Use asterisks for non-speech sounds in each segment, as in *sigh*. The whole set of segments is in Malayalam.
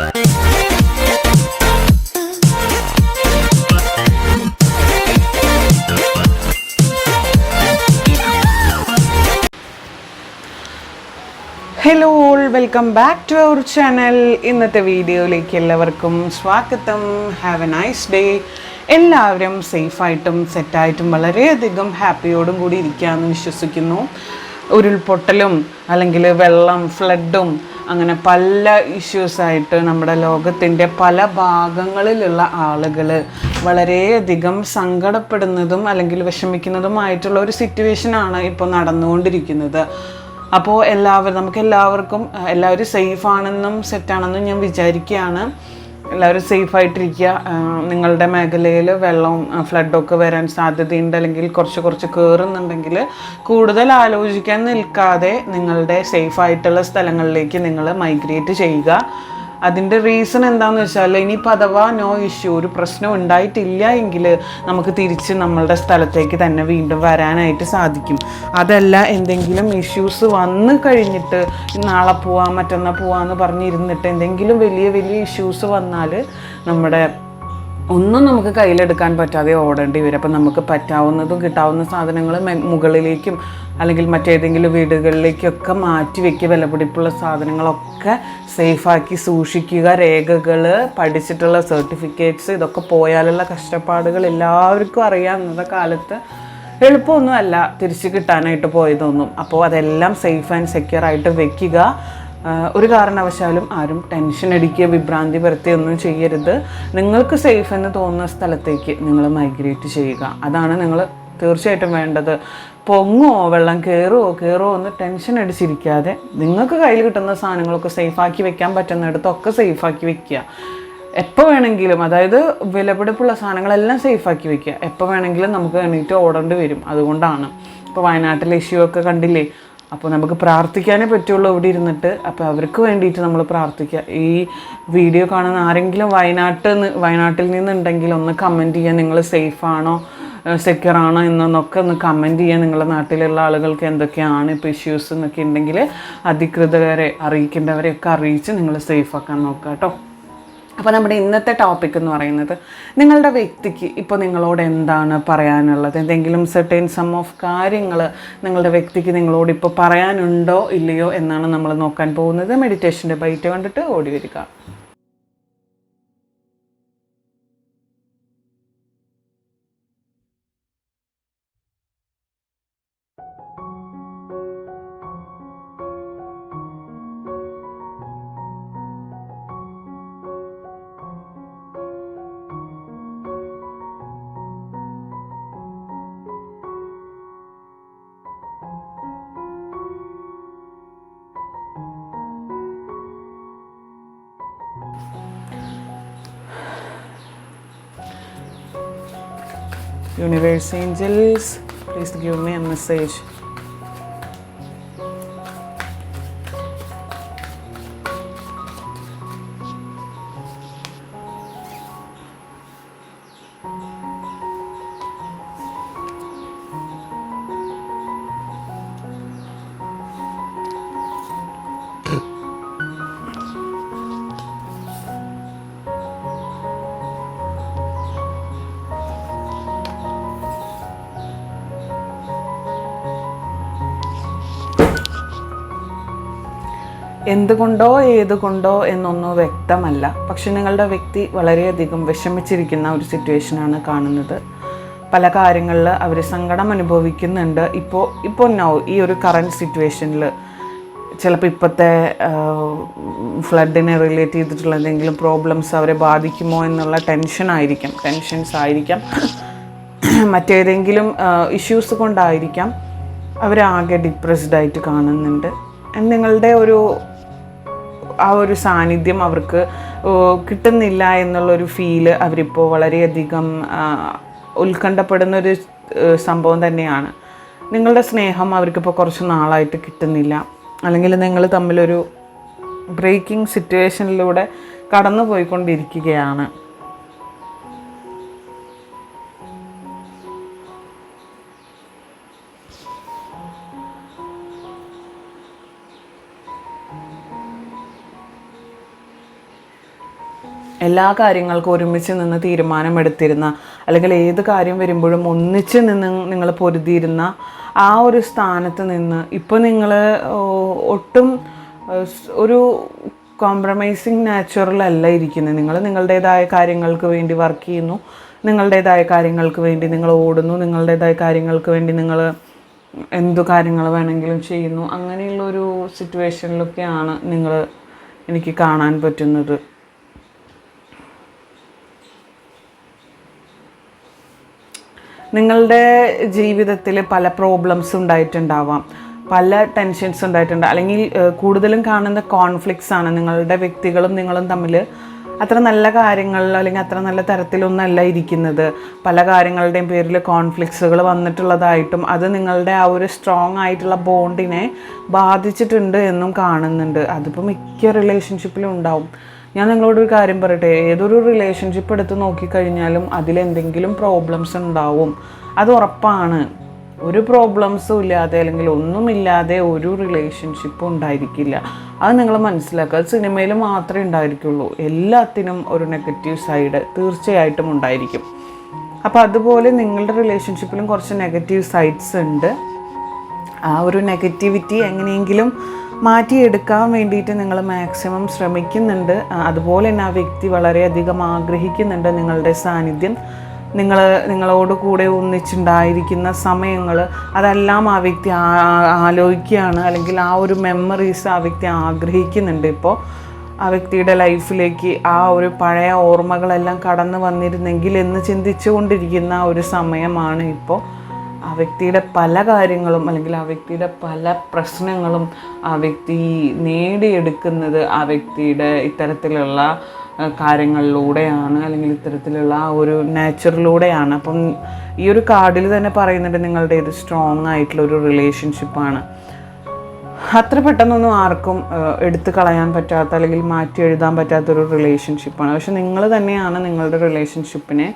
Hello all welcome back to our channel ഇന്നത്തെ വീഡിയോയിലേക്ക് എല്ലാവർക്കും സ്വാഗതം. ഹാവ് എ നൈസ് ഡേ എല്ലാവരും സേഫായിട്ടും സെറ്റായിട്ടും വളരെയധികം ഹാപ്പിയോടും കൂടി ഇരിക്കുകയെന്ന് വിശ്വസിക്കുന്നു. ഉരുൾപൊട്ടലും അല്ലെങ്കിൽ വെള്ളം ഫ്ലഡും അങ്ങനെ പല ഇഷ്യൂസായിട്ട് നമ്മുടെ ലോകത്തിന്റെ പല ഭാഗങ്ങളിലുള്ള ആളുകൾ വളരെയധികം സങ്കടപ്പെടുന്നതും അല്ലെങ്കിൽ വിഷമിക്കുന്നതുമായിട്ടുള്ള ഒരു സിറ്റുവേഷനാണ് ഇപ്പോൾ നടന്നുകൊണ്ടിരിക്കുന്നത്. അപ്പോൾ എല്ലാവരും നമുക്ക് എല്ലാവർക്കും എല്ലാവരും സേഫ് ആണെന്നും സെറ്റാണെന്നും ഞാൻ വിചാരിക്കുകയാണ്. എല്ലാവരും സേഫ് ആയിട്ടിരിക്കുക. നിങ്ങളുടെ മേഖലയിൽ വെള്ളവും ഫ്ലഡൊക്കെ വരാൻ സാധ്യതയുണ്ട്. അല്ലെങ്കിൽ കുറച്ച് കുറച്ച് കയറുന്നുണ്ടെങ്കിൽ കൂടുതൽ ആലോചിക്കാൻ നിൽക്കാതെ നിങ്ങളുടെ സേഫ് ആയിട്ടുള്ള സ്ഥലങ്ങളിലേക്ക് നിങ്ങൾ മൈഗ്രേറ്റ് ചെയ്യുക. അതിന്റെ റീസൺ എന്താണെന്ന് വെച്ചാൽ ഇനിയിപ്പോൾ അഥവാ നോ ഇഷ്യൂ ഒരു പ്രശ്നം ഉണ്ടായിട്ടില്ല എങ്കിൽ നമുക്ക് തിരിച്ച് നമ്മളുടെ സ്ഥലത്തേക്ക് തന്നെ വീണ്ടും വരാനായിട്ട് സാധിക്കും. അതല്ല എന്തെങ്കിലും ഇഷ്യൂസ് വന്നു കഴിഞ്ഞിട്ട് നാളെ പോവാം മറ്റന്നാൾ പോവാമെന്ന് പറഞ്ഞിരുന്നിട്ട് എന്തെങ്കിലും വലിയ വലിയ ഇഷ്യൂസ് വന്നാൽ നമ്മുടെ ഒന്നും നമുക്ക് കയ്യിലെടുക്കാൻ പറ്റാതെ ഓടേണ്ടി വരും. അപ്പം നമുക്ക് പറ്റാവുന്നതും കിട്ടാവുന്ന സാധനങ്ങൾ മുകളിലേക്കും അല്ലെങ്കിൽ മറ്റേതെങ്കിലും വീടുകളിലേക്കൊക്കെ മാറ്റി വെക്കുക. വിലപിടിപ്പുള്ള സാധനങ്ങളൊക്കെ സേഫാക്കി സൂക്ഷിക്കുക. രേഖകൾ പഠിച്ചിട്ടുള്ള സർട്ടിഫിക്കറ്റ്സ് ഇതൊക്കെ പോയാലുള്ള കഷ്ടപ്പാടുകൾ എല്ലാവർക്കും അറിയാം. ഇന്നത്തെ കാലത്ത് എളുപ്പമൊന്നുമല്ല തിരിച്ച് കിട്ടാനായിട്ട് പോയതൊന്നും. അപ്പോൾ അതെല്ലാം സേഫ് ആൻഡ് സെക്യൂർ ആയിട്ട് വെക്കുക. ഒരു കാരണവശാലും ആരും ടെൻഷൻ അടിക്കുക വിഭ്രാന്തി പരത്തി ഒന്നും ചെയ്യരുത്. നിങ്ങൾക്ക് സേഫ് എന്ന് തോന്നുന്ന സ്ഥലത്തേക്ക് നിങ്ങൾ മൈഗ്രേറ്റ് ചെയ്യുക. അതാണ് നിങ്ങൾ തീർച്ചയായിട്ടും വേണ്ടത്. പൊങ്ങുമോ വെള്ളം കയറുമോ കയറുമോ എന്ന് ടെൻഷൻ അടിച്ചിരിക്കാതെ നിങ്ങൾക്ക് കയ്യിൽ കിട്ടുന്ന സാധനങ്ങളൊക്കെ സേഫാക്കി വെക്കാൻ പറ്റുന്നിടത്തൊക്കെ സേഫാക്കി വെക്കുക. എപ്പോൾ വേണമെങ്കിലും അതായത് വിലപിടിപ്പുള്ള സാധനങ്ങളെല്ലാം സേഫാക്കി വെക്കുക. എപ്പോൾ വേണമെങ്കിലും നമുക്ക് എണീറ്റ് ഓടേണ്ടി വരും. അതുകൊണ്ടാണ്. ഇപ്പോൾ വയനാട്ടിലെ ഇഷ്യൂ ഒക്കെ കണ്ടില്ലേ? അപ്പോൾ നമുക്ക് പ്രാർത്ഥിക്കാനേ പറ്റുള്ളൂ ഇവിടെ ഇരുന്നിട്ട്. അപ്പോൾ അവർക്ക് വേണ്ടിയിട്ട് നമ്മൾ പ്രാർത്ഥിക്കുക ഈ വീഡിയോ കാണുന്ന ആരെങ്കിലും വയനാട്ടിൽ നിന്ന് വയനാട്ടിൽ നിന്നുണ്ടെങ്കിൽ ഒന്ന് കമന്റ് ചെയ്യാൻ നിങ്ങൾ സേഫ് ആണോ സെക്യൂർ ആണോ എന്നൊക്കെ ഒന്ന് കമന്റ് ചെയ്യാൻ നിങ്ങളുടെ നാട്ടിലുള്ള ആളുകൾക്ക് എന്തൊക്കെയാണ് ഇപ്പോൾ ഇഷ്യൂസ് എന്നൊക്കെ ഉണ്ടെങ്കിൽ അധികൃതരെ അറിയിക്കേണ്ടവരെയൊക്കെ അറിയിച്ച് നിങ്ങൾ സേഫ് ആക്കാൻ നോക്കുക കേട്ടോ അപ്പോൾ നമ്മുടെ ഇന്നത്തെ ടോപ്പിക് എന്ന് പറയുന്നത് നിങ്ങളുടെ വ്യക്തിക്ക് ഇപ്പോൾ നിങ്ങളോട് എന്താണ് പറയാനുള്ളത്? എന്തെങ്കിലും സെർട്ടൈൻ സം ഓഫ് കാര്യങ്ങൾ നിങ്ങളുടെ വ്യക്തിക്ക് നിങ്ങളോട് ഇപ്പോൾ പറയാനുണ്ടോ ഇല്ലയോ എന്നാണ് നമ്മൾ നോക്കാൻ പോകുന്നത്. മെഡിറ്റേഷന്റെ ബൈറ്റ് കണ്ടിട്ട് ഓടി വരിക. Universe angels, please give me a message. എന്തുകൊണ്ടോ ഏതുകൊണ്ടോ എന്നൊന്നും വ്യക്തമല്ല. പക്ഷെ നിങ്ങളുടെ വ്യക്തി വളരെയധികം വിഷമിച്ചിരിക്കുന്ന ഒരു സിറ്റുവേഷനാണ് കാണുന്നത്. പല കാര്യങ്ങളിൽ അവർ സങ്കടം അനുഭവിക്കുന്നുണ്ട്. ഇപ്പോൾ ഇപ്പോൾ നോ ഈ ഒരു കറണ്ട് സിറ്റുവേഷനിൽ ചിലപ്പോൾ ഇപ്പോഴത്തെ ഫ്ലഡിനെ റിലേറ്റ് ചെയ്തിട്ടുള്ള എന്തെങ്കിലും പ്രോബ്ലംസ് അവരെ ബാധിക്കുമോ എന്നുള്ള ടെൻഷൻ ആയിരിക്കാം. ടെൻഷൻസ് ആയിരിക്കാം. *coughs* മറ്റേതെങ്കിലും ഇഷ്യൂസ് കൊണ്ടായിരിക്കാം അവരാകെ ഡിപ്രസ്ഡ് ആയിട്ട് കാണുന്നുണ്ട്. നിങ്ങളുടെ ഒരു ആ ഒരു സാന്നിധ്യം അവർക്ക് കിട്ടുന്നില്ല എന്നുള്ളൊരു ഫീൽ അവരിപ്പോൾ വളരെയധികം ഉത്കണ്ഠപ്പെടുന്നൊരു സംഭവം തന്നെയാണ്. നിങ്ങളുടെ സ്നേഹം അവർക്കിപ്പോൾ കുറച്ച് നാളായിട്ട് കിട്ടുന്നില്ല. അല്ലെങ്കിൽ നിങ്ങൾ തമ്മിലൊരു ബ്രേക്കിംഗ് സിറ്റുവേഷനിലൂടെ കടന്നു പോയിക്കൊണ്ടിരിക്കുകയാണ് എല്ലാ കാര്യങ്ങൾക്കും ഒരുമിച്ച് നിന്ന് തീരുമാനമെടുത്തിരുന്ന അല്ലെങ്കിൽ ഏത് കാര്യം വരുമ്പോഴും ഒന്നിച്ച് നിന്ന് നിങ്ങൾ പൊരുതിയിരുന്ന ആ ഒരു സ്ഥാനത്ത് നിന്ന് ഇപ്പോൾ നിങ്ങൾ ഒട്ടും ഒരു കോംപ്രമൈസിങ് നാച്ചുറൽ അല്ല ഇരിക്കുന്നത് നിങ്ങൾ നിങ്ങളുടേതായ കാര്യങ്ങൾക്ക് വേണ്ടി വർക്ക് ചെയ്യുന്നു നിങ്ങളുടേതായ കാര്യങ്ങൾക്ക് വേണ്ടി നിങ്ങൾ ഓടുന്നു നിങ്ങളുടേതായ കാര്യങ്ങൾക്ക് വേണ്ടി നിങ്ങൾ എന്തു കാര്യങ്ങൾ വേണമെങ്കിലും ചെയ്യുന്നു. അങ്ങനെയുള്ളൊരു സിറ്റുവേഷനിലൊക്കെയാണ് നിങ്ങൾ എനിക്ക് കാണാൻ പറ്റുന്നത്. നിങ്ങളുടെ ജീവിതത്തിൽ പല പ്രോബ്ലംസ് ഉണ്ടായിട്ടുണ്ടാവാം. പല ടെൻഷൻസ് ഉണ്ടായിട്ടുണ്ട്. അല്ലെങ്കിൽ കൂടുതലും കാണുന്ന കോൺഫ്ലിക്ട്സ് ആണ്. നിങ്ങളുടെ വ്യക്തികളും നിങ്ങളും തമ്മിൽ അത്ര നല്ല കാര്യങ്ങളിൽ അല്ലെങ്കിൽ അത്ര നല്ല തരത്തിലൊന്നല്ല ഇരിക്കുന്നത്. പല കാര്യങ്ങളുടെയും പേരിൽ കോൺഫ്ലിക്ട്സുകൾ വന്നിട്ടുള്ളതായിട്ടും അത് നിങ്ങളുടെ ആ ഒരു സ്ട്രോങ് ആയിട്ടുള്ള ബോണ്ടിനെ ബാധിച്ചിട്ടുണ്ട് എന്നും കാണുന്നുണ്ട്. അതിപ്പോൾ മിക്ക റിലേഷൻഷിപ്പിലും ഉണ്ടാവും. ഞാൻ നിങ്ങളോട് ഒരു കാര്യം പറയട്ടെ. ഏതൊരു റിലേഷൻഷിപ്പ് എടുത്ത് നോക്കിക്കഴിഞ്ഞാലും അതിലെന്തെങ്കിലും പ്രോബ്ലംസ് ഉണ്ടാവും. അത് ഉറപ്പാണ്. ഒരു പ്രോബ്ലംസും ഇല്ലാതെ അല്ലെങ്കിൽ ഒന്നുമില്ലാതെ ഒരു റിലേഷൻഷിപ്പും ഉണ്ടായിരിക്കില്ല. അത് നിങ്ങൾ മനസ്സിലാക്കുക. സിനിമയിൽ മാത്രമേ ഉണ്ടായിരിക്കുള്ളൂ. എല്ലാത്തിനും ഒരു നെഗറ്റീവ് സൈഡ് തീർച്ചയായിട്ടും ഉണ്ടായിരിക്കും. അപ്പോൾ അതുപോലെ നിങ്ങളുടെ റിലേഷൻഷിപ്പിലും കുറച്ച് നെഗറ്റീവ് സൈഡ്സ് ഉണ്ട്. ആ ഒരു നെഗറ്റിവിറ്റി എങ്ങനെയെങ്കിലും മാറ്റിയെടുക്കാൻ വേണ്ടിയിട്ട് നിങ്ങൾ മാക്സിമം ശ്രമിക്കുന്നുണ്ട്. അതുപോലെ തന്നെ ആ വ്യക്തി വളരെയധികം ആഗ്രഹിക്കുന്നുണ്ട് നിങ്ങളുടെ സാന്നിധ്യം. നിങ്ങൾ നിങ്ങളോട് കൂടെ ഒന്നിച്ചുണ്ടായിരിക്കുന്ന സമയങ്ങൾ അതെല്ലാം ആ വ്യക്തി ആലോചിക്കുകയാണ്. അല്ലെങ്കിൽ ആ ഒരു മെമ്മറീസ് ആ വ്യക്തി ആഗ്രഹിക്കുന്നുണ്ട് ഇപ്പോൾ. ആ വ്യക്തിയുടെ ലൈഫിലേക്ക് ആ ഒരു പഴയ ഓർമ്മകളെല്ലാം കടന്നു വന്നിരുന്നെങ്കിൽ എന്ന് ചിന്തിച്ചുകൊണ്ടിരിക്കുന്ന ഒരു സമയമാണ് ഇപ്പോൾ. ആ വ്യക്തിയുടെ പല കാര്യങ്ങളും അല്ലെങ്കിൽ ആ വ്യക്തിയുടെ പല പ്രശ്നങ്ങളും ആ വ്യക്തി നേടിയെടുക്കുന്നത് ആ വ്യക്തിയുടെ ഇത്തരത്തിലുള്ള കാര്യങ്ങളിലൂടെയാണ് അല്ലെങ്കിൽ ഇത്തരത്തിലുള്ള ആ ഒരു നേച്ചറിലൂടെയാണ് അപ്പം ഈ ഒരു കാർഡിൽ തന്നെ പറയുന്നുണ്ട് നിങ്ങളുടെ ഇത് സ്ട്രോങ് ആയിട്ടുള്ള ഒരു റിലേഷൻഷിപ്പാണ് അത്ര പെട്ടെന്നൊന്നും ആർക്കും എടുത്തു കളയാൻ പറ്റാത്ത അല്ലെങ്കിൽ മാറ്റി എഴുതാൻ പറ്റാത്തൊരു റിലേഷൻഷിപ്പാണ് പക്ഷെ നിങ്ങൾ തന്നെയാണ് നിങ്ങളുടെ റിലേഷൻഷിപ്പിനെ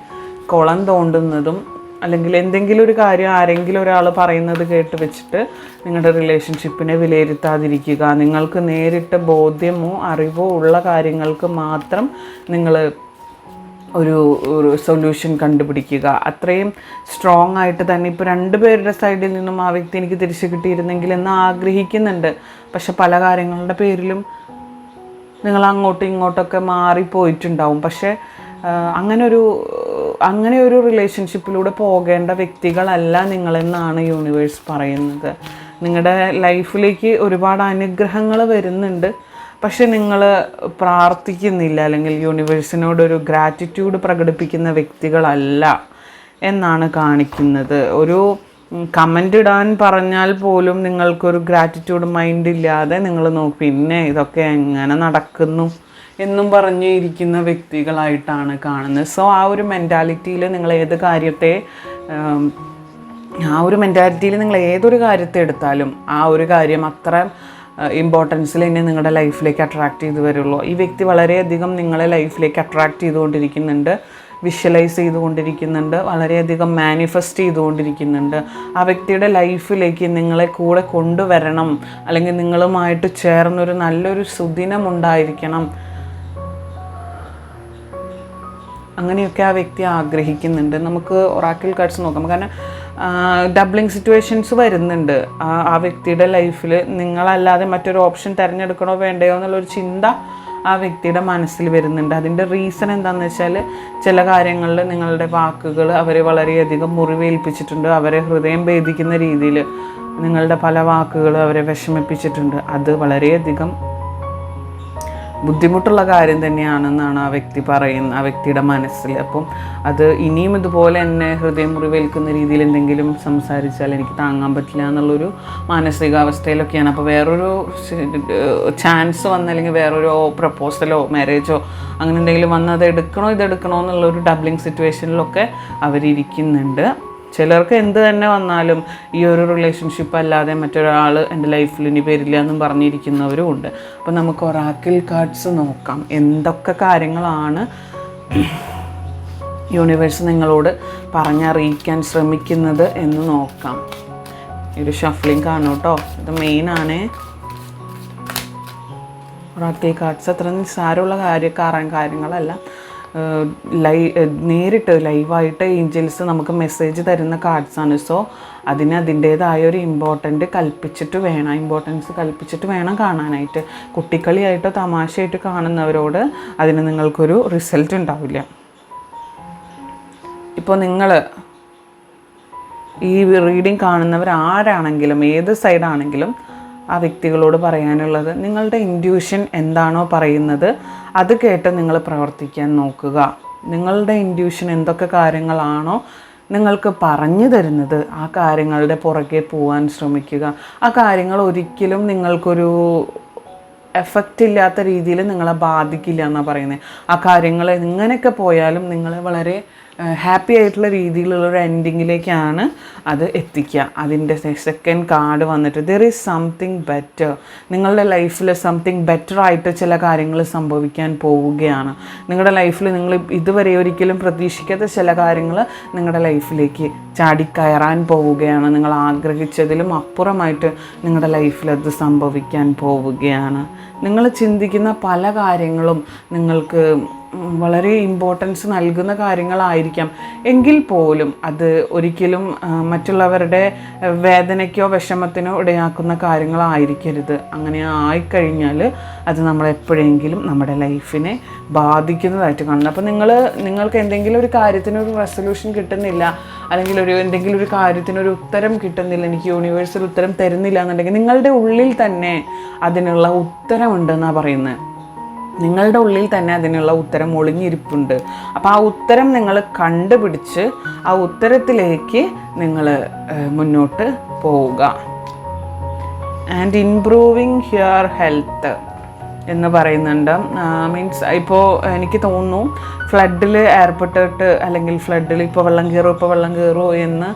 കുളം തോണ്ടുന്നതും അല്ലെങ്കിൽ എന്തെങ്കിലും ഒരു കാര്യം ആരെങ്കിലും ഒരാൾ പറയുന്നത് കേട്ട് വെച്ചിട്ട് നിങ്ങളുടെ റിലേഷൻഷിപ്പിനെ വിലയിരുത്താതിരിക്കുക. നിങ്ങൾക്ക് നേരിട്ട് ബോധ്യമോ അറിവോ ഉള്ള കാര്യങ്ങൾക്ക് മാത്രം നിങ്ങൾ ഒരു ഒരു സൊല്യൂഷൻ കണ്ടുപിടിക്കുക. അത്രയും സ്ട്രോങ് ആയിട്ട് തന്നെ ഇപ്പോൾ രണ്ട് പേരുടെ സൈഡിൽ നിന്നും ആ വ്യക്തി എനിക്ക് തിരിച്ചു കിട്ടിയിരുന്നെങ്കിൽ എന്ന് ആഗ്രഹിക്കുന്നുണ്ട്. പക്ഷെ പല കാര്യങ്ങളുടെ പേരിലും നിങ്ങൾ അങ്ങോട്ടും ഇങ്ങോട്ടൊക്കെ മാറിപ്പോയിട്ടുണ്ടാവും. പക്ഷേ ആ, അങ്ങനെ ഒരു അങ്ങനെ ഒരു റിലേഷൻഷിപ്പിലൂടെ പോകേണ്ട വ്യക്തികളല്ല നിങ്ങളെന്നാണ് യൂണിവേഴ്സ് പറയുന്നത്. നിങ്ങളുടെ ലൈഫിലേക്ക് ഒരുപാട് അനുഗ്രഹങ്ങൾ വരുന്നുണ്ട്. പക്ഷെ നിങ്ങൾ പ്രാർത്ഥിക്കുന്നില്ല അല്ലെങ്കിൽ യൂണിവേഴ്സിനോടൊരു ഗ്രാറ്റിറ്റ്യൂഡ് പ്രകടിപ്പിക്കുന്ന വ്യക്തികളല്ല എന്നാണ് കാണിക്കുന്നത്. ഒരു കമന്റ് ഇടാൻ പറഞ്ഞാൽ പോലും നിങ്ങൾക്കൊരു ഗ്രാറ്റിറ്റ്യൂഡ് മൈൻഡ് ഇല്ലാതെ നിങ്ങൾ നോക്കും പിന്നെ ഇതൊക്കെ എങ്ങനെ നടക്കുന്നു? എന്നും പറഞ്ഞു ഇരിക്കുന്ന വ്യക്തികളായിട്ടാണ് കാണുന്നത്. സോ ആ ഒരു മെന്റാലിറ്റിയിൽ നിങ്ങൾ ഏത് കാര്യത്തെ ആ ഒരു മെന്റാലിറ്റിയിൽ നിങ്ങൾ ഏതൊരു കാര്യത്തെ എടുത്താലും ആ ഒരു കാര്യം അത്ര ഇമ്പോർട്ടൻസിൽ തന്നെ നിങ്ങളുടെ ലൈഫിലേക്ക് അട്രാക്ട് ചെയ്ത് വരുള്ളൂ. ഈ വ്യക്തി വളരെയധികം നിങ്ങളെ ലൈഫിലേക്ക് അട്രാക്ട് ചെയ്തുകൊണ്ടിരിക്കുന്നുണ്ട് വിഷ്വലൈസ് ചെയ്തുകൊണ്ടിരിക്കുന്നുണ്ട് വളരെയധികം മാനിഫെസ്റ്റ് ചെയ്തുകൊണ്ടിരിക്കുന്നുണ്ട്. ആ വ്യക്തിയുടെ ലൈഫിലേക്ക് നിങ്ങളെ കൂടെ കൊണ്ടുവരണം അല്ലെങ്കിൽ നിങ്ങളുമായിട്ട് ചേർന്നൊരു നല്ലൊരു സുദിനം ഉണ്ടായിരിക്കണം അങ്ങനെയൊക്കെ ആ വ്യക്തി ആഗ്രഹിക്കുന്നുണ്ട്. നമുക്ക് ഒറാക്കിൾ കാർഡ്സ് നോക്കാം. കാരണം ഡബ്ലിങ് സിറ്റുവേഷൻസ് വരുന്നുണ്ട്. ആ ആ വ്യക്തിയുടെ ലൈഫിൽ നിങ്ങളല്ലാതെ മറ്റൊരു ഓപ്ഷൻ തിരഞ്ഞെടുക്കണോ വേണ്ടയോ എന്നുള്ളൊരു ചിന്ത ആ വ്യക്തിയുടെ മനസ്സിൽ വരുന്നുണ്ട്. അതിന്റെ റീസൺ എന്താണെന്ന് വെച്ചാൽ ചില കാര്യങ്ങളിൽ നിങ്ങളുടെ വാക്കുകൾ അവരെ വളരെയധികം മുറിവേൽപ്പിച്ചിട്ടുണ്ട്. അവരെ ഹൃദയം ഭേദിക്കുന്ന രീതിയിൽ നിങ്ങളുടെ പല വാക്കുകൾ അവരെ വിഷമിപ്പിച്ചിട്ടുണ്ട്. അത് വളരെയധികം ബുദ്ധിമുട്ടുള്ള കാര്യം തന്നെയാണെന്നാണ് ആ വ്യക്തി പറയുന്ന ആ വ്യക്തിയുടെ മനസ്സിൽ. അപ്പം അത് ഇനിയും ഇതുപോലെ എന്നെ ഹൃദയം മുറിവേൽക്കുന്ന രീതിയിൽ എന്തെങ്കിലും സംസാരിച്ചാൽ എനിക്ക് താങ്ങാൻ പറ്റില്ല എന്നുള്ളൊരു മാനസികാവസ്ഥയിലൊക്കെയാണ്. അപ്പോൾ വേറൊരു ചാൻസ് വന്ന അല്ലെങ്കിൽ വേറൊരു പ്രപ്പോസലോ മാരേജോ അങ്ങനെ എന്തെങ്കിലും വന്ന് അത് എടുക്കണോ ഇത് എടുക്കണോ എന്നുള്ളൊരു ഡബ്ലിങ് സിറ്റുവേഷനിലൊക്കെ അവരിയ്ക്കുന്നുണ്ട് ചിലർക്ക് എന്ത് തന്നെ വന്നാലും ഈ ഒരു റിലേഷൻഷിപ്പ് അല്ലാതെ മറ്റൊരാൾ എന്റെ ലൈഫിൽ ഇനി വരില്ല എന്നും പറഞ്ഞിരിക്കുന്നവരും ഉണ്ട്. അപ്പം നമുക്ക് ഒറാക്കിൽ കാർഡ്സ് നോക്കാം. എന്തൊക്കെ കാര്യങ്ങളാണ് യൂണിവേഴ്സ് നിങ്ങളോട് പറഞ്ഞറിയിക്കാൻ ശ്രമിക്കുന്നത് എന്ന് നോക്കാം. ഒരു ഷഫ്ലിംഗ് കാണും കേട്ടോ. ഇത് മെയിനാണ് ഒറാക്കിൽ കാർഡ്സ് അത്ര നിസ്സാരമുള്ള കാര്യക്കാരൻ കാര്യം കാര്യങ്ങളല്ല. ലൈ നേരിട്ട് ലൈവായിട്ട് ഏഞ്ചൽസ് നമുക്ക് മെസ്സേജ് തരുന്ന കാർഡ്സാണ്. സോ അതിന് അതിന്റേതായ ഒരു ഇമ്പോർട്ടന്റ് കൽപ്പിച്ചിട്ട് വേണം ഇമ്പോർട്ടൻസ് കൽപ്പിച്ചിട്ട് വേണം കാണാനായിട്ട്. കുട്ടിക്കളിയായിട്ടോ തമാശയായിട്ട് കാണുന്നവരോട് അതിന് നിങ്ങൾക്കൊരു റിസൾട്ട് ഉണ്ടാവില്ല. ഇപ്പോൾ നിങ്ങൾ ഈ റീഡിങ് കാണുന്നവർ ആരാണെങ്കിലും ഏത് സൈഡാണെങ്കിലും ആ വ്യക്തികളോട് പറയാനുള്ളത്. നിങ്ങളുടെ ഇൻഡ്യൂഷൻ എന്താണോ പറയുന്നത് അത് കേട്ട് നിങ്ങൾ പ്രവർത്തിക്കാൻ നോക്കുക. നിങ്ങളുടെ ഇൻഡ്യൂഷൻ എന്തൊക്കെ കാര്യങ്ങളാണോ നിങ്ങൾക്ക് പറഞ്ഞു തരുന്നത് ആ കാര്യങ്ങളുടെ പുറകെ പോകാൻ ശ്രമിക്കുക. ആ കാര്യങ്ങൾ ഒരിക്കലും നിങ്ങൾക്കൊരു എഫക്റ്റ് ഇല്ലാത്ത രീതിയിൽ നിങ്ങളെ ബാധിക്കില്ല എന്നാണ് പറയുന്നത് ആ കാര്യങ്ങൾ എങ്ങനെയൊക്കെ പോയാലും നിങ്ങളെ വളരെ ഹാപ്പി ആയിട്ടുള്ള രീതിയിലുള്ള ഒരു എൻഡിങ്ങിലേക്കാണ് അത് എത്തിക്കുക. അതിന്റെ സെക്കൻഡ് കാർഡ് വന്നിട്ട് ദർ ഈസ് സംതിങ് ബെറ്റർ നിങ്ങളുടെ ലൈഫിൽ സംതിങ് ബെറ്റർ ആയിട്ട് ചില കാര്യങ്ങൾ സംഭവിക്കാൻ പോവുകയാണ്. നിങ്ങളുടെ ലൈഫിൽ നിങ്ങൾ ഇതുവരെ ഒരിക്കലും പ്രതീക്ഷിക്കാത്ത ചില കാര്യങ്ങൾ നിങ്ങളുടെ ലൈഫിലേക്ക് ചാടിക്കയറാൻ പോവുകയാണ്. നിങ്ങൾ ആഗ്രഹിച്ചതിലും അപ്പുറമായിട്ട് നിങ്ങളുടെ ലൈഫിൽ അത് സംഭവിക്കാൻ പോവുകയാണ്. നിങ്ങൾ ചിന്തിക്കുന്ന പല കാര്യങ്ങളും നിങ്ങൾക്ക് വളരെ ഇമ്പോർട്ടൻസ് നൽകുന്ന കാര്യങ്ങളായിരിക്കാം. എങ്കിൽ പോലും അത് ഒരിക്കലും മറ്റുള്ളവരുടെ വേദനയ്ക്കോ വിഷമത്തിനോ ഇടയാക്കുന്ന കാര്യങ്ങളായിരിക്കരുത്. അങ്ങനെ ആയിക്കഴിഞ്ഞാൽ അത് നമ്മളെപ്പോഴെങ്കിലും നമ്മുടെ ലൈഫിനെ ബാധിക്കുന്നതായിട്ട് കാണുന്നത് അപ്പോൾ നിങ്ങൾ നിങ്ങൾക്ക് എന്തെങ്കിലും ഒരു കാര്യത്തിന് ഒരു റെസൊല്യൂഷൻ കിട്ടുന്നില്ല അല്ലെങ്കിൽ ഒരു എന്തെങ്കിലും ഒരു കാര്യത്തിന് ഒരു ഉത്തരം കിട്ടുന്നില്ല എനിക്ക് യൂണിവേഴ്സൽ ഉത്തരം തരുന്നില്ല എന്നുണ്ടെങ്കിൽ നിങ്ങളുടെ ഉള്ളിൽ തന്നെ അതിനുള്ള ഉത്തരമുണ്ടെന്നാണ് പറയുന്നത്. നിങ്ങളുടെ ഉള്ളിൽ തന്നെ അതിനുള്ള ഉത്തരം ഒളിഞ്ഞിരിപ്പുണ്ട്. അപ്പോൾ ആ ഉത്തരം നിങ്ങൾ കണ്ടുപിടിച്ച് ആ ഉത്തരത്തിലേക്ക് നിങ്ങൾ മുന്നോട്ട് പോവുക. ആൻഡ് ഇംപ്രൂവിങ് ഹിയർ ഹെൽത്ത് എന്ന് പറയുന്നുണ്ട്. മീൻസ് ഇപ്പോൾ എനിക്ക് തോന്നുന്നു ഫ്ലഡിൽ ഏർപ്പെട്ടിട്ട് അല്ലെങ്കിൽ ഫ്ലഡിൽ ഇപ്പോൾ വെള്ളം കയറുമോ ഇപ്പോൾ വെള്ളം കയറുമോ എന്ന്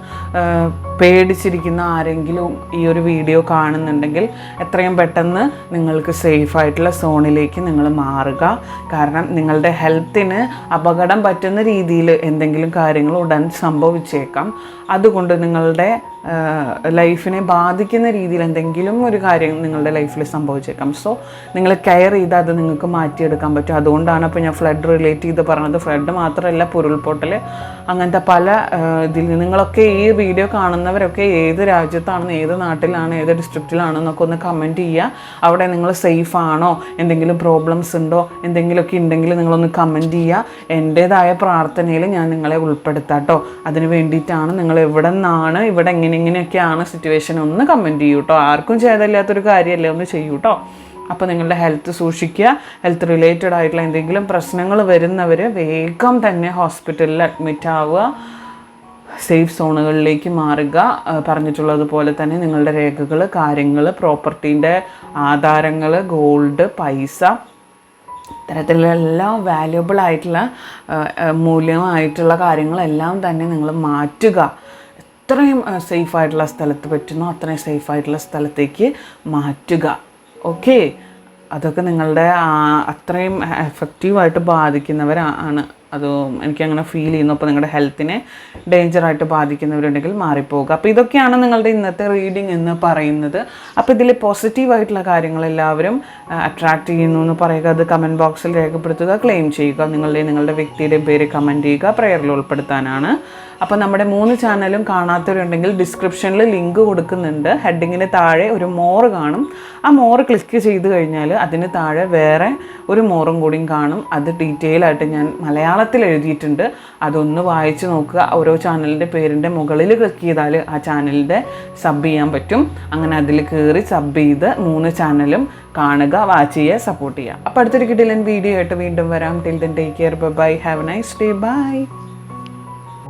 പേടിച്ചിരിക്കുന്ന ആരെങ്കിലും ഈ ഒരു വീഡിയോ കാണുന്നുണ്ടെങ്കിൽ എത്രയും പെട്ടെന്ന് നിങ്ങൾക്ക് സേഫ് ആയിട്ടുള്ള സോണിലേക്ക് നിങ്ങൾ മാറുക. കാരണം നിങ്ങളുടെ ഹെൽത്തിന് അപകടം പറ്റുന്ന രീതിയിൽ എന്തെങ്കിലും കാര്യങ്ങൾ ഉടൻ സംഭവിച്ചേക്കാം. അതുകൊണ്ട് നിങ്ങളുടെ ലൈഫിനെ ബാധിക്കുന്ന രീതിയിൽ എന്തെങ്കിലും ഒരു കാര്യം നിങ്ങളുടെ ലൈഫിൽ സംഭവിച്ചേക്കാം. സോ നിങ്ങൾ കെയർ ചെയ്ത് അത് നിങ്ങൾക്ക് മാറ്റിയെടുക്കാൻ പറ്റും. അതുകൊണ്ടാണ് അപ്പോൾ ഞാൻ ഫ്ലഡ് റിലേറ്റ് ചെയ്ത് പറഞ്ഞത്. ഫ്ലഡ് മാത്രമല്ല പൊരുൾപൊട്ടൽ അങ്ങനത്തെ പല ഇതിൽ നിങ്ങളൊക്കെ ഈ വീഡിയോ കാണുന്നവരൊക്കെ ഏത് രാജ്യത്താണെന്ന് ഏത് നാട്ടിലാണ് ഏത് ഡിസ്ട്രിക്റ്റിലാണെന്നൊക്കെ ഒന്ന് കമന്റ് ചെയ്യുക. അവിടെ നിങ്ങൾ സേഫ് ആണോ? എന്തെങ്കിലും പ്രോബ്ലംസ് ഉണ്ടോ? എന്തെങ്കിലുമൊക്കെ ഉണ്ടെങ്കിൽ നിങ്ങളൊന്ന് കമന്റ് ചെയ്യുക. എന്റേതായ പ്രാർത്ഥനയിൽ ഞാൻ നിങ്ങളെ ഉൾപ്പെടുത്താട്ടോ അതിന് വേണ്ടിയിട്ടാണ് നിങ്ങൾ എവിടെ നിന്നാണ് ഇവിടെ എങ്ങനെ ഇങ്ങനെയൊക്കെയാണ് സിറ്റുവേഷൻ ഒന്ന് കമന്റ് ചെയ്യൂ കേട്ടോ ആർക്കും ചെയ്തല്ലാത്തൊരു കാര്യമല്ലേ ഒന്ന് ചെയ്യൂ കേട്ടോ അപ്പോൾ നിങ്ങളുടെ ഹെൽത്ത് സൂക്ഷിക്കുക. ഹെൽത്ത് റിലേറ്റഡ് ആയിട്ടുള്ള എന്തെങ്കിലും പ്രശ്നങ്ങൾ വരുന്നവർ വേഗം തന്നെ ഹോസ്പിറ്റലിൽ അഡ്മിറ്റ് ആവുക. സേഫ് സോണുകളിലേക്ക് മാറുക. പറഞ്ഞിട്ടുള്ളത് പറഞ്ഞിട്ടുള്ളതുപോലെ തന്നെ നിങ്ങളുടെ രേഖകൾ കാര്യങ്ങൾ പ്രോപ്പർട്ടീന്റെ ആധാരങ്ങൾ ഗോൾഡ് പൈസ ഇത്തരത്തിലുള്ള എല്ലാ വാല്യുബിൾ ആയിട്ടുള്ള മൂല്യമായിട്ടുള്ള കാര്യങ്ങളെല്ലാം തന്നെ നിങ്ങൾ മാറ്റുക. എത്രയും സേഫ് ആയിട്ടുള്ള സ്ഥലത്ത് പറ്റുന്നോ അത്രയും സേഫ് ആയിട്ടുള്ള സ്ഥലത്തേക്ക് മാറ്റുക. ഓക്കെ അതൊക്കെ നിങ്ങളുടെ അത്രയും എഫക്റ്റീവായിട്ട് ബാധിക്കുന്നവരാണ് അത് എനിക്കങ്ങനെ ഫീൽ ചെയ്യുന്നു. അപ്പോൾ നിങ്ങളുടെ ഹെൽത്തിനെ ഡേഞ്ചറായിട്ട് ബാധിക്കുന്നവരുണ്ടെങ്കിൽ മാറിപ്പോകുക. അപ്പോൾ ഇതൊക്കെയാണ് നിങ്ങളുടെ ഇന്നത്തെ റീഡിംഗ് എന്ന് പറയുന്നത്. അപ്പോൾ ഇതിൽ പോസിറ്റീവായിട്ടുള്ള കാര്യങ്ങൾ എല്ലാവരും അട്രാക്റ്റ് ചെയ്യുന്നു എന്ന് പറയുക. അത് കമന്റ് ബോക്സിൽ രേഖപ്പെടുത്തുക. ക്ലെയിം ചെയ്യുക. നിങ്ങളുടെ നിങ്ങളുടെ വ്യക്തിയുടെ പേര് കമന്റ് ചെയ്യുക. പ്രെയറിൽ ഉൾപ്പെടുത്താനാണ്. അപ്പോൾ നമ്മുടെ മൂന്ന് ചാനലും കാണാത്തവരുണ്ടെങ്കിൽ ഡിസ്ക്രിപ്ഷനിൽ ലിങ്ക് കൊടുക്കുന്നുണ്ട്. ഹെഡിങ്ങിന് താഴെ ഒരു മോറ് കാണും. ആ മോറ് ക്ലിക്ക് ചെയ്ത് കഴിഞ്ഞാൽ അതിന് താഴെ വേറെ ഒരു മോറും കൂടിയും കാണും. അത് ഡീറ്റെയിൽ ആയിട്ട് ഞാൻ മലയാളത്തിൽ എഴുതിയിട്ടുണ്ട്. അതൊന്ന് വായിച്ച് നോക്കുക. ഓരോ ചാനലിന്റെ പേരിന്റെ മുകളിൽ ക്ലിക്ക് ചെയ്താൽ ആ ചാനലിന്റെ സബ് ചെയ്യാൻ പറ്റും. അങ്ങനെ അതിൽ കയറി സബ് ചെയ്ത് മൂന്ന് ചാനലും കാണുക വാച്ച് ചെയ്യുക സപ്പോർട്ട് ചെയ്യുക. അപ്പോൾ അടുത്തൊരു കിട്ടില്ല വീഡിയോ ആയിട്ട് വീണ്ടും വരാം. Till then take care bye have a nice day bye